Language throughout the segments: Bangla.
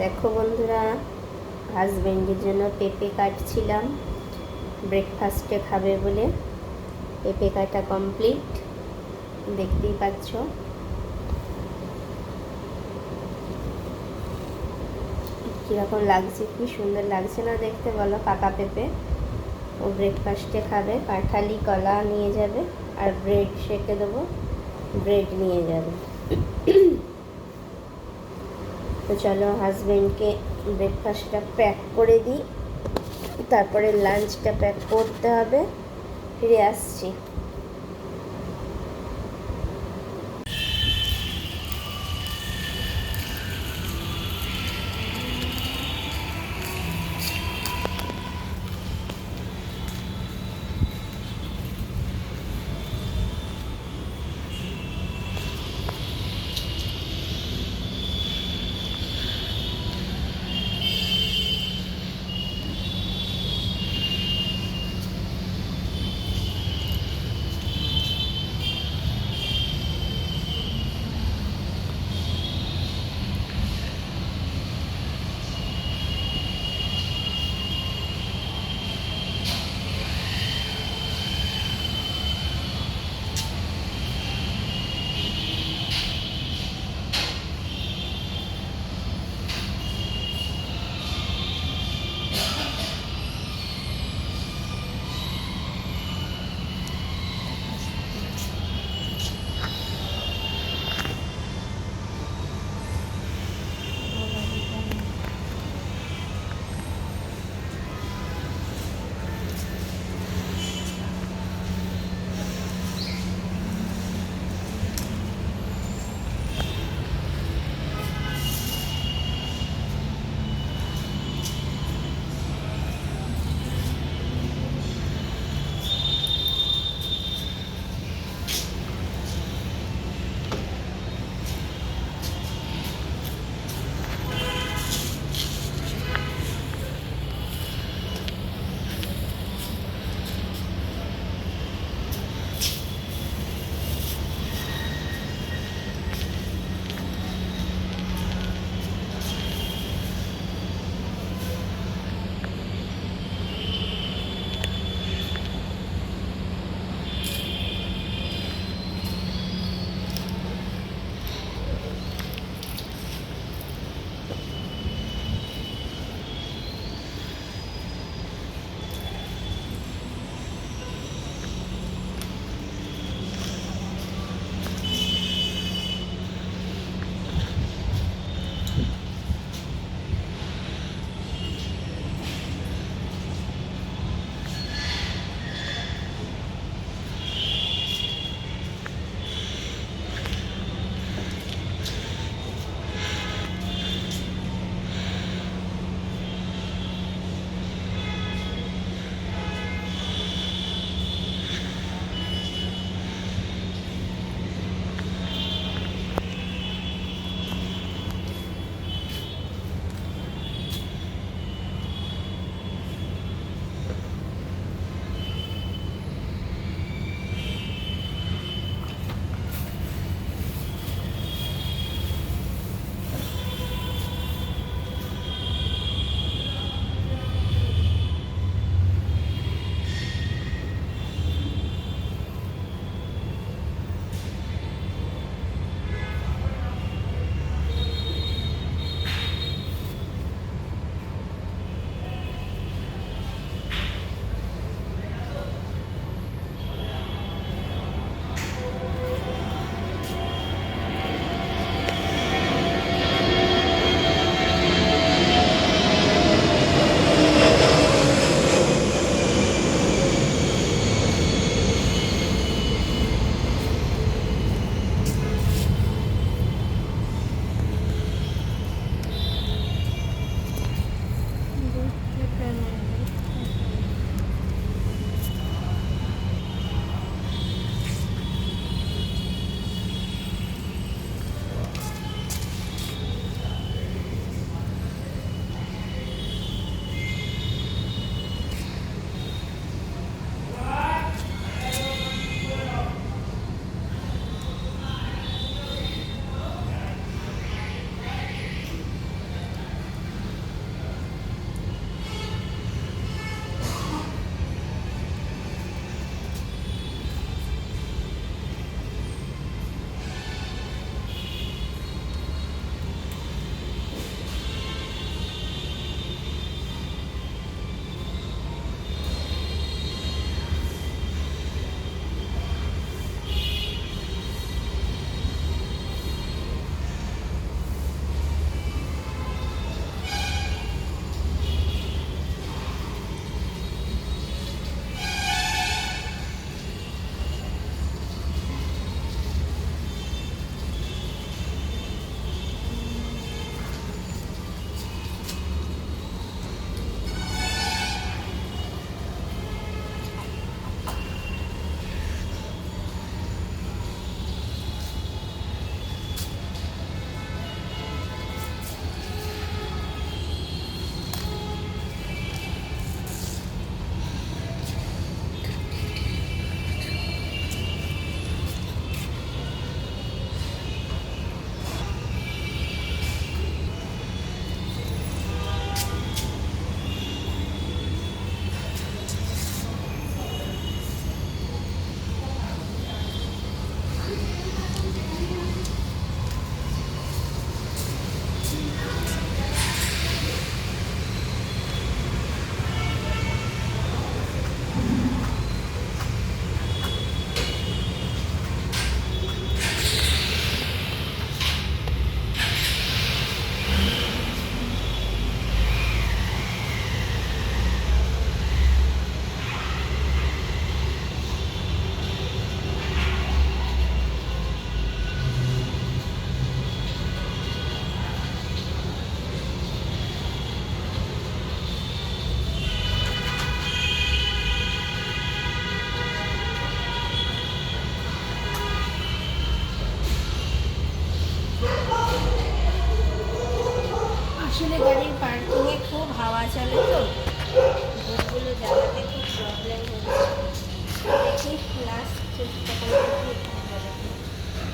দেখো বন্ধুরা হাজবেন্ডের জন্য পেঁপে কাটছিলাম। ব্রেকফাস্টে খাবে বলে পেঁপে কাটা কমপ্লিট দেখতেই পাচ্ছ। কীরকম লাগছে, কি সুন্দর লাগছে না দেখতে বলো পাকা পেঁপে। ও ব্রেকফাস্টে খাবে, কাঁঠালি, কলা নিয়ে যাবে আর ব্রেড সেঁকে দেবো ব্রেড নিয়ে যাবে। তো চলো হাজবেন্ডকে ব্রেকফাস্টটা প্যাক করে দিই। তারপরে লাঞ্চটা প্যাক করতে হবে। ফিরে আসছি।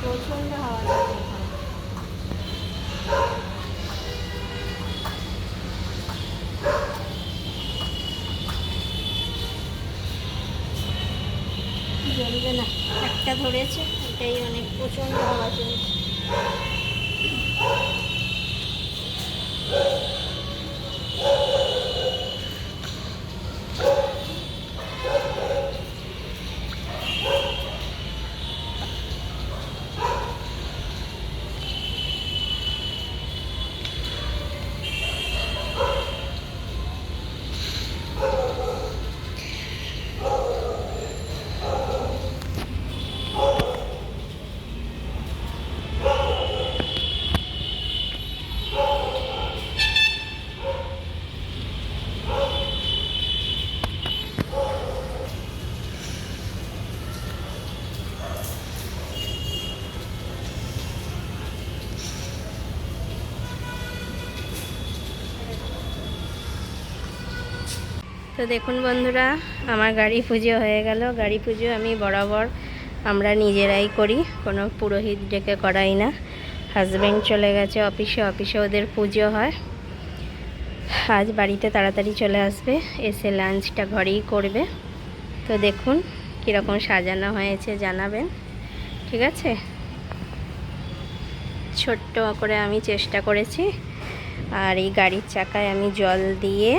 প্রচণ্ড হাওয়া জ্বলবে না একটা ধরেছে এটাই অনেক প্রচণ্ড হাওয়া চলছে। তো দেখুন বন্ধুরা, আমার গাড়ি পুজো হয়ে গেল। গাড়ি পুজো আমি বরাবর আমরা নিজেরাই করি, কোনো পুরোহিত ডেকে করাই না। হাজব্যান্ড চলে গেছে অফিসে অফিসে ওদের পুজো হয়। আজ বাড়িতে তাড়াতাড়ি চলে আসবে, এসে লাঞ্চটা ঘরেই করবে। তো দেখুন কীরকম সাজানো হয়েছে, জানাবেন। ঠিক আছে? ছোট্ট করে আমি চেষ্টা করেছি। আর এই গাড়ির চাকায় আমি জল দিয়ে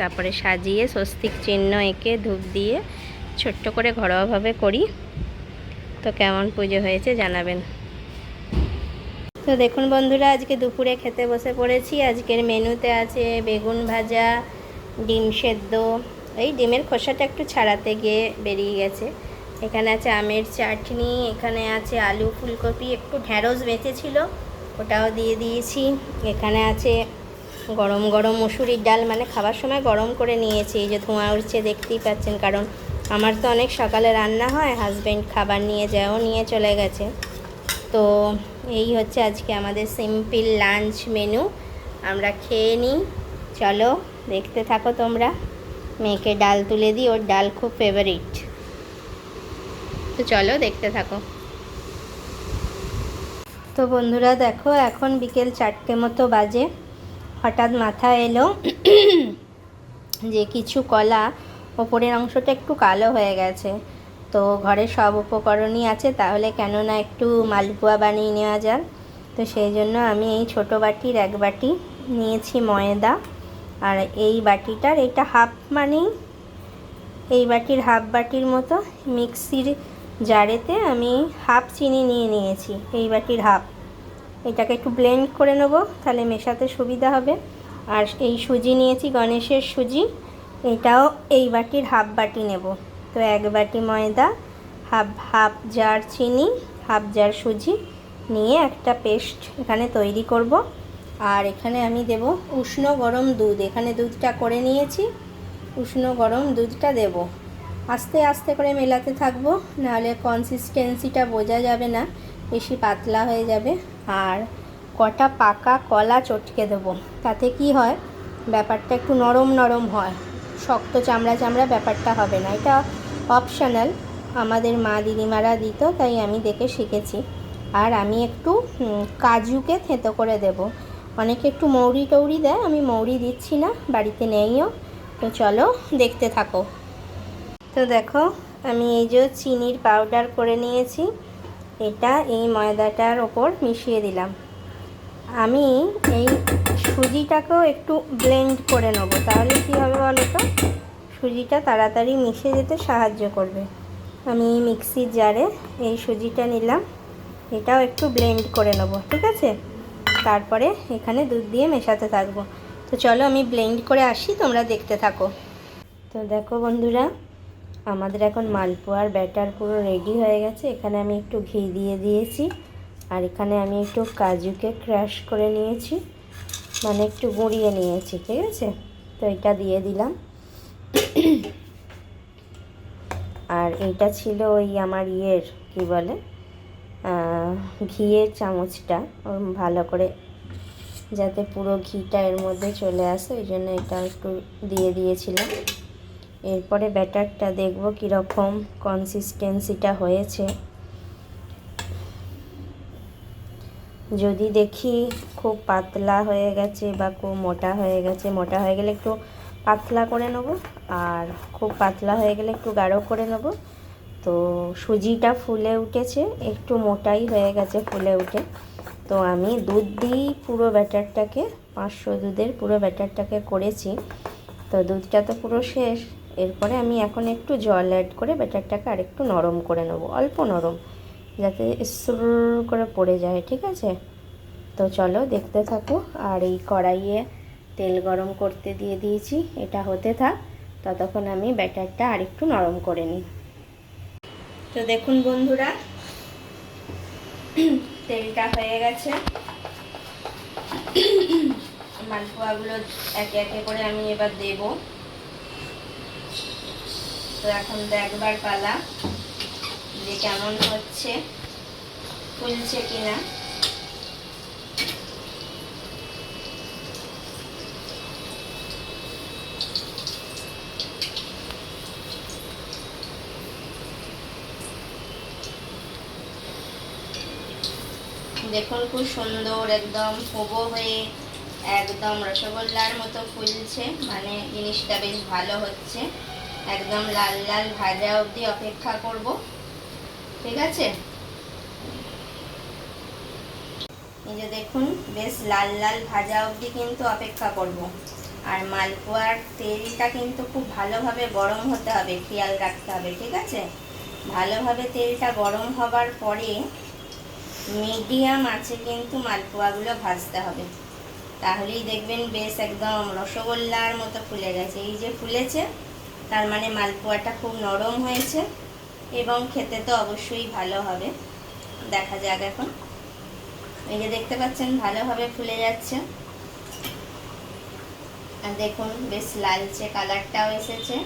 তারপরে সাজিয়ে স্বস্তিক চিহ্ন এঁকে ধূপ দিয়ে ছোট্ট করে ঘরোয়াভাবে করি। তো কেমন পুজো হয়েছে জানাবেন। তো দেখুন বন্ধুরা, আজকে দুপুরে খেতে বসে পড়েছি। আজকের মেনুতে আছে বেগুন ভাজা, ডিম সেদ্ধ। এই ডিমের খোসাটা একটু ছাড়াতে গিয়ে বেরিয়ে গেছে। এখানে আছে আমের চাটনি, এখানে আছে আলু ফুলকপি, একটু ঢ্যাঁড়স বেঁচেছিল, ওটাও দিয়ে দিয়েছি। এখানে আছে গরম গরম মসুরির ডাল মানে খাবার সময় গরম করে নিয়েছি, এই যে ধোঁয়া উঠছে দেখতেই পাচ্ছেন। কারণ আমার তো অনেক সকালে রান্না হয় হাজব্যান্ড খাবার নিয়ে যায়ও নিয়ে চলে গেছে। তো এই হচ্ছে আজকে আমাদের সিম্পল লাঞ্চ মেনু আমরা খেয়ে নিই। চলো দেখতে থাকো তোমরা। মেয়েকে ডাল তুলে দিই, ওর ডাল খুব ফেভারিট তো চলো দেখতে থাকো। তো বন্ধুরা দেখো, এখন বিকেল চারটে মতো বাজে। হঠাৎ মাথা এলো যে কিছু কলা ওপরের অংশটা একটু কালো হয়ে গেছে। তো ঘরে সব উপকরণই আছে, তাহলে কেন না একটু মালপোয়া বানিয়ে নেওয়া যাক। তো সেই জন্য আমি এই ছোট বাটির এক বাটি নিয়েছি ময়দা। আর এই বাটিটার এটা হাফ মানেই, এই বাটির হাফ বাটির মতো মিক্সির জারেতে আমি হাফ চিনি নিয়ে নিয়েছি, এই বাটির হাফ। এটাকে একটু ব্লেন্ড করে নেব, তাহলে মেশাতে সুবিধা হবে। আর এই সুজি নিয়েছি, গণেশের সুজি। এটাও এই বাটির হাফ বাটি নেব। তো এক বাটি ময়দা হাফ হাফ জার চিনি হাফ জার সুজি নিয়ে একটা পেস্ট এখানে তৈরি করব। আর এখানে আমি দেব উষ্ণ গরম দুধ। এখানে দুধটা করে নিয়েছি, উষ্ণ গরম দুধটা দেব। আস্তে আস্তে করে মেলাতে থাকব, নাহলে কনসিস্টেন্সিটা বোঝা যাবে না। বেশি পাতলা হয়ে যাবে। আর কটা পাকা কলা চটকে দেবো। তাতে কি হয়? ব্যাপারটা একটু নরম নরম হয়। শক্ত চামড়া চামড়া ব্যাপারটা হবে না। এটা অপশানাল আমাদের মা দিদিমারা দিত, তাই আমি দেখে শিখেছি। আর আমি একটু কাজুকে থেঁতো করে দেব। অনেকে একটু মৌরি টৌরি দেয়, আমি মৌরি দিচ্ছি না, বাড়িতে নেইও। তো চলো দেখতে থাকো। তো দেখো, আমি এই যে চিনির পাউডার করে নিয়েছি। এটা এই ময়দাটার ওপর মিশিয়ে দিলাম। আমি এই সুজিটাকেও একটু ব্লেন্ড করে নেব। তাহলে কী হবে বলো তো? সুজিটা তাড়াতাড়ি মিশে যেতে সাহায্য করবে। আমি মিক্সির জারে এই সুজিটা নিলাম। এটাও একটু ব্লেন্ড করে নেব, ঠিক আছে? তারপরে এখানে দুধ দিয়ে মেশাতে থাকব। তো চলো আমি ব্লেন্ড করে আসি, তোমরা দেখতে থাকো। তো দেখো বন্ধুরা আমাদের এখন মালপোয়ার ব্যাটার পুরো রেডি হয়ে গেছে। এখানে আমি একটু ঘি দিয়ে দিয়েছি। আর এখানে আমি একটু কাজুকে ক্র্যাশ করে নিয়েছি। মানে একটু গুঁড়িয়ে নিয়েছি, ঠিক আছে? তো এটা দিয়ে দিলাম। আর এইটা ছিল ওই আমার ইয়ের, কি বলে? ঘিয়ের চামচটা। ভালো করে যাতে পুরো ঘিটা এর মধ্যে চলে আসে, ওই জন্য এটা একটু দিয়ে দিয়েছিলাম। এরপরে ব্যাটারটা দেখব কীরকম কনসিস্টেন্সিটা হয়েছে। যদি দেখি খুব পাতলা হয়ে গেছে বা খুব মোটা হয়ে গেছে, মোটা হয়ে গেলে একটু পাতলা করে নেব আর খুব পাতলা হয়ে গেলে একটু গাঢ় করে নেব। তো সুজিটা ফুলে উঠেছে, একটু মোটাই হয়ে গেছে ফুলে উঠে। তো আমি দুধ দিয়েই পুরো ব্যাটারটাকে, পাঁচশো দুধের পুরো ব্যাটারটাকে করেছি। তো দুধটা তো পুরো শেষ। এরপরে আমি এখন একটু জল অ্যাড করে ব্যাটারটাকে আরেকটু নরম করে নেব, অল্প নরম, যাতে সুর করে পড়ে যায়, ঠিক আছে? তো চলো দেখতে থাকো, আর এই কড়াইয়ে তেল গরম করতে দিয়ে দিয়েছি, এটা হতে থাক, ততক্ষণ আমি ব্যাটারটা আরেকটু নরম করে নিই। তো দেখুন বন্ধুরা, তেলটা হয়ে গেছে। মালপোয়াগুলো একে একে করে আমি এবার দেব। তো এখন দেখবার পালা যে কেমন হচ্ছে, ফুলছে কিনা। দেখুন খুব সুন্দর একদম হোবো হয়ে একদম রসগোল্লার মতো ফুলছে মানে জিনিসটা বেশ ভালো হচ্ছে। একদম লাল লাল ভাজা অবধি অপেক্ষা করব। ঠিক আছে? এই যে দেখুন, বেশ লাল লাল ভাজা অবধি কিন্তু অপেক্ষা করব। আর মালপোয়ার তেলটা কিন্তু খুব ভালোভাবে গরম হতে হবে, খেয়াল রাখতে হবে, ঠিক আছে? ভালোভাবে তেলটা গরম হবার পরে মিডিয়াম আছে কিন্তু মালপোয়াগুলো ভাজতে হবে। তাহলেই দেখবেন বেশ একদম রসগোল্লার মতো ফুলে গেছে। এই যে ফুলেছে তার মানে মালপোয়াটা খুব নরম হয়েছে এবং খেতে তো অবশ্যই ভালো হবে। দেখা যাক এখন। এই যে দেখতে পাচ্ছেন, ভালোভাবে ফুলে যাচ্ছে। আর দেখুন, বেশ লালচে কালারটাও এসেছে।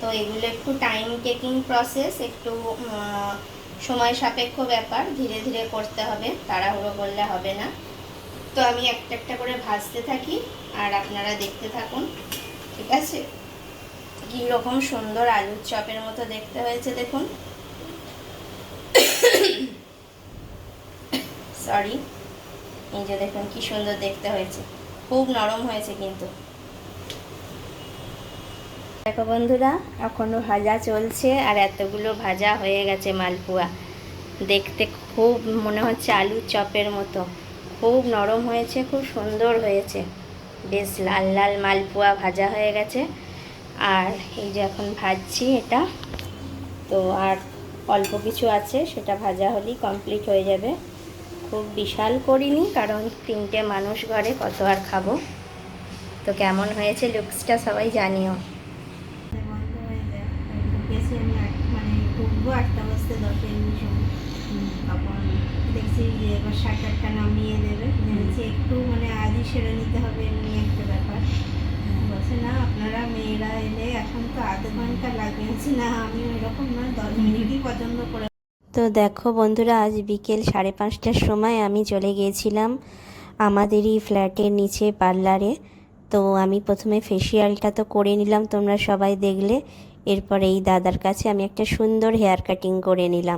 তো এগুলো একটু টাইম টেকিং প্রসেস একটু সময় সাপেক্ষ ব্যাপার। ধীরে ধীরে করতে হবে, তাড়াহুড়ো করলে হবে না। তো আমি একটা একটা করে ভাজতে থাকি, আর আপনারা দেখতে থাকুন, ঠিক আছে? কী রকম সুন্দর আলুর চপের মতো দেখতে হয়েছে, দেখুন। সরি এই যে দেখুন কি সুন্দর দেখতে হয়েছে। খুব নরম হয়েছে কিন্তু। দেখো বন্ধুরা এখনও ভাজা চলছে, আর এতগুলো ভাজা হয়ে গেছে মালপোয়া। দেখতে খুব মনে হচ্ছে আলুর চপের মতো। খুব নরম হয়েছে, খুব সুন্দর হয়েছে। বেশ লাল লাল মালপোয়া ভাজা হয়ে গেছে। আর এই যে এখন ভাজছি এটা। তো আর অল্প কিছু আছে, সেটা ভাজা হলেই কমপ্লিট হয়ে যাবে। খুব বিশাল করিনি, কারণ তিনটে মানুষ ঘরে, কত আর খাব? তো কেমন হয়েছে লুকসটা সবাই জানিও। মানে আটটা বাজতে তখন দেখছি যে এবার আটটা নামিয়ে দেবে। ভেবেছি একটু মানে আজই সেরে নিতে হবে এমনি একটা ব্যাপার। বলছে না আপনারা মেয়েরা এলে এখন তো আধ ঘণ্টা লাগবে বলছি না আমি ওইরকম না দশ মিনিটই পছন্দ করে তো দেখো বন্ধুরা আজ বিকেল সাড়ে পাঁচটার সময় আমি চলে গিয়েছিলাম আমাদেরই ফ্ল্যাটের নিচে পার্লারে। তো আমি প্রথমে ফেসিয়ালটা তো করে নিলাম তোমরা সবাই দেখলে। এরপর এই দাদার কাছে আমি একটা সুন্দর হেয়ার কাটিং করে নিলাম।